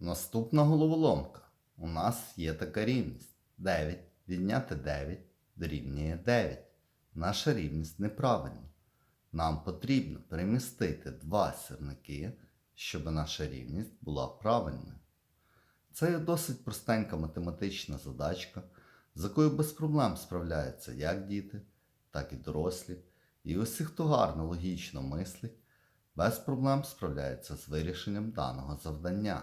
Наступна головоломка. У нас є така рівність. 9 відняти 9 дорівнює 9. Наша рівність неправильна. Нам потрібно перемістити два сірники, щоб наша рівність була правильною. Це є досить простенька математична задачка, з якою без проблем справляються як діти, так і дорослі. І усі, хто гарно логічно мислить, без проблем справляється з вирішенням даного завдання.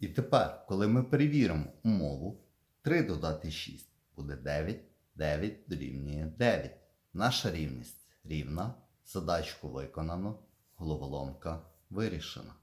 І тепер, коли ми перевіримо умову, 3 додати 6 буде 9, 9 дорівнює 9. Наша рівність рівна. Задачку виконано, головоломка вирішена.